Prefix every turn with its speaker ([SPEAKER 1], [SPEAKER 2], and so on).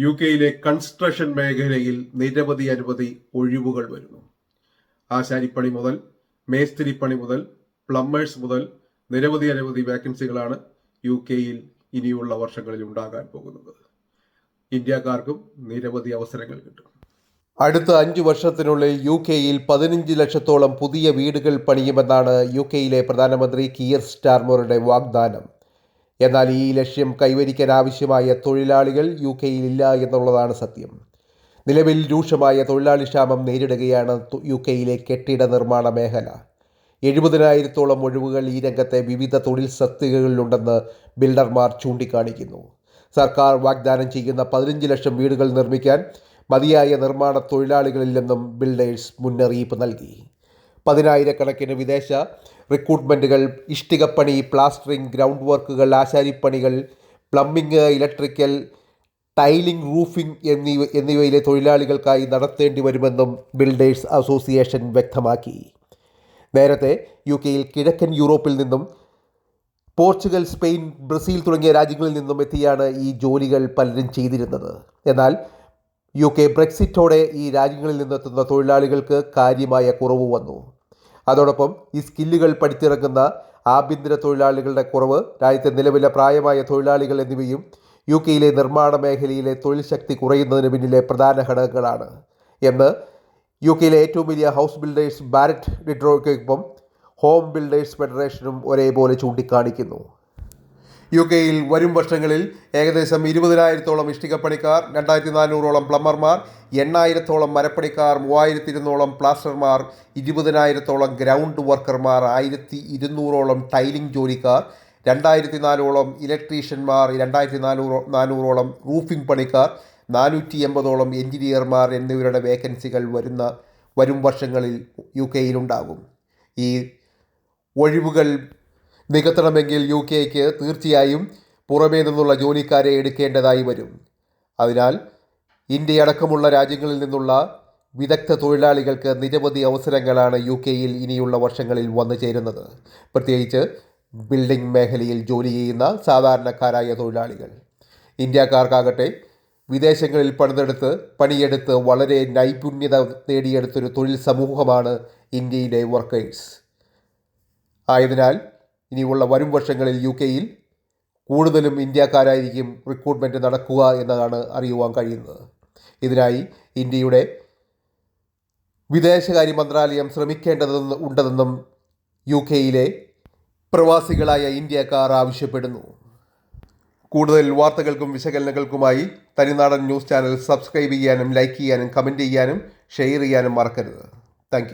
[SPEAKER 1] U കെയിലെ construction മേഖലയിൽ നിരവധി അനവധി ഒഴിവുകൾ വരുന്നു. ആശാരിപ്പണി മുതൽ മേസ്തിരിപ്പണി മുതൽ പ്ലംബേഴ്സ് മുതൽ നിരവധി അനവധി വേക്കൻസികളാണ് യു കെയിൽ ഇനിയുള്ള വർഷങ്ങളിൽ ഉണ്ടാകാൻ പോകുന്നത്. ഇന്ത്യക്കാർക്കും നിരവധി അവസരങ്ങൾ കിട്ടും.
[SPEAKER 2] അടുത്ത അഞ്ചു വർഷത്തിനുള്ളിൽ യു കെയിൽ പതിനഞ്ച് ലക്ഷത്തോളം പുതിയ വീടുകൾ പണിയുമെന്നാണ് യു കെയിലെ പ്രധാനമന്ത്രി കിയർ സ്റ്റാർമറുടെ വാഗ്ദാനം. എന്നാൽ ഈ ലക്ഷ്യം കൈവരിക്കാൻ ആവശ്യമായ തൊഴിലാളികൾ യു കെയിൽ ഇല്ല എന്നുള്ളതാണ് സത്യം. നിലവിൽ രൂക്ഷമായ തൊഴിലാളി ക്ഷാമം നേരിടുകയാണ് യു കെയിലെ കെട്ടിട നിർമ്മാണ മേഖല. എഴുപതിനായിരത്തോളം ഒഴിവുകൾ ഈ രംഗത്തെ വിവിധ തൊഴിൽ സത്യകളിലുണ്ടെന്ന് ബിൽഡർമാർ ചൂണ്ടിക്കാണിക്കുന്നു. സർക്കാർ വാഗ്ദാനം ചെയ്യുന്ന പതിനഞ്ച് ലക്ഷം വീടുകൾ നിർമ്മിക്കാൻ മതിയായ നിർമ്മാണ തൊഴിലാളികളില്ലെന്നും ബിൽഡേഴ്സ് മുന്നറിയിപ്പ് നൽകി. പതിനായിരക്കണക്കിന് വിദേശ റിക്രൂട്ട്മെന്റുകൾ ഇഷ്ടികപ്പണി പ്ലാസ്റ്ററിംഗ് ഗ്രൗണ്ട് വർക്കുകൾ ആശാരിപ്പണികൾ പ്ലംബിംഗ് ഇലക്ട്രിക്കൽ ടൈലിംഗ് റൂഫിംഗ് എന്നിവ എന്നിവയിലെ തൊഴിലാളികൾക്കായി നടത്തേണ്ടി വരുമെന്നും ബിൽഡേഴ്സ് അസോസിയേഷൻ വ്യക്തമാക്കി. നേരത്തെ യു കെയിൽ കിഴക്കൻ യൂറോപ്പിൽ നിന്നും പോർച്ചുഗൽ സ്പെയിൻ ബ്രസീൽ തുടങ്ങിയ രാജ്യങ്ങളിൽ നിന്നും എത്തിയാണ് ഈ ജോലികൾ പലരും ചെയ്തിരുന്നത്. എന്നാൽ യു കെ ബ്രെക്സിറ്റോടെ ഈ രാജ്യങ്ങളിൽ നിന്നെത്തുന്ന തൊഴിലാളികൾക്ക് കാര്യമായ കുറവ് വന്നു. അതോടൊപ്പം ഈ സ്കില്ലുകൾ പഠിച്ചിറങ്ങുന്ന ആഭ്യന്തര തൊഴിലാളികളുടെ കുറവ് രാജ്യത്തെ നിലവിലെ പ്രായമായ തൊഴിലാളികൾ എന്നിവയും യു കെയിലെ നിർമ്മാണ മേഖലയിലെ തൊഴിൽ ശക്തി കുറയുന്നതിന് പിന്നിലെ പ്രധാന ഘടകങ്ങളാണ്. എന്ന് യു കെയിലെ ഏറ്റവും വലിയ ഹൗസ് ബിൽഡേഴ്സ് ബാരറ്റ് ഡിട്രോയ്ക്കൊപ്പം ഹോം ബിൽഡേഴ്സ് ഫെഡറേഷനും ഒരേപോലെ ചൂണ്ടിക്കാണിക്കുന്നു. യു കെയിൽ വരും വർഷങ്ങളിൽ ഏകദേശം ഇരുപതിനായിരത്തോളം ഇഷ്ടികപ്പണിക്കാർ രണ്ടായിരത്തി നാനൂറോളം പ്ലംബർമാർ എണ്ണായിരത്തോളം മരപ്പണിക്കാർ മൂവായിരത്തി ഇരുന്നൂറോളം പ്ലാസ്റ്റർമാർ ഇരുപതിനായിരത്തോളം ഗ്രൗണ്ട് വർക്കർമാർ ആയിരത്തി ഇരുന്നൂറോളം ടൈലിംഗ് ജോലിക്കാർ രണ്ടായിരത്തി നാനൂറോളം ഇലക്ട്രീഷ്യന്മാർ രണ്ടായിരത്തി നാനൂറോ നാനൂറോളം റൂഫിംഗ് പണിക്കാർ നാനൂറ്റി എൺപതോളം എഞ്ചിനീയർമാർ എന്നിവരുടെ വേക്കൻസികൾ വരുന്ന വരും വർഷങ്ങളിൽ യു കെയിലുണ്ടാകും ഈ ഒഴിവുകൾ നികത്തണമെങ്കിൽ യു കെക്ക് തീർച്ചയായും പുറമേ നിന്നുള്ള ജോലിക്കാരെ എടുക്കേണ്ടതായി വരും. അതിനാൽ ഇന്ത്യയടക്കമുള്ള രാജ്യങ്ങളിൽ നിന്നുള്ള വിദഗ്ധ തൊഴിലാളികൾക്ക് നിരവധി അവസരങ്ങളാണ് യു കെയിൽ ഇനിയുള്ള വർഷങ്ങളിൽ വന്നു ചേരുന്നത്. പ്രത്യേകിച്ച് ബിൽഡിംഗ് മേഖലയിൽ ജോലി ചെയ്യുന്ന സാധാരണക്കാരായ തൊഴിലാളികൾ. ഇന്ത്യക്കാർക്കാകട്ടെ വിദേശങ്ങളിൽ പണിതെടുത്ത് പണിയെടുത്ത് വളരെ നൈപുണ്യത നേടിയെടുത്തൊരു തൊഴിൽ സമൂഹമാണ് ഇന്ത്യയിലെ വർക്കേഴ്സ് ആയതിനാൽ ഇനിയുള്ള വരും വർഷങ്ങളിൽ യു കെയിൽ കൂടുതലും ഇന്ത്യക്കാരായിരിക്കും റിക്രൂട്ട്മെന്റ് നടക്കുക എന്നതാണ് അറിയുവാൻ കഴിയുന്നത്. ഇതിനായി ഇന്ത്യയുടെ വിദേശകാര്യ മന്ത്രാലയം ശ്രമിക്കേണ്ടതെന്ന് ഉണ്ടെന്നും യു കെയിലെ പ്രവാസികളായ ഇന്ത്യക്കാർ ആവശ്യപ്പെടുന്നു. കൂടുതൽ വാർത്തകൾക്കും വിശകലനങ്ങൾക്കുമായി തനിനാടൻ ന്യൂസ് ചാനൽ സബ്സ്ക്രൈബ് ചെയ്യാനും ലൈക്ക് ചെയ്യാനും കമന്റ് ചെയ്യാനും ഷെയർ ചെയ്യാനും മറക്കരുത്. താങ്ക്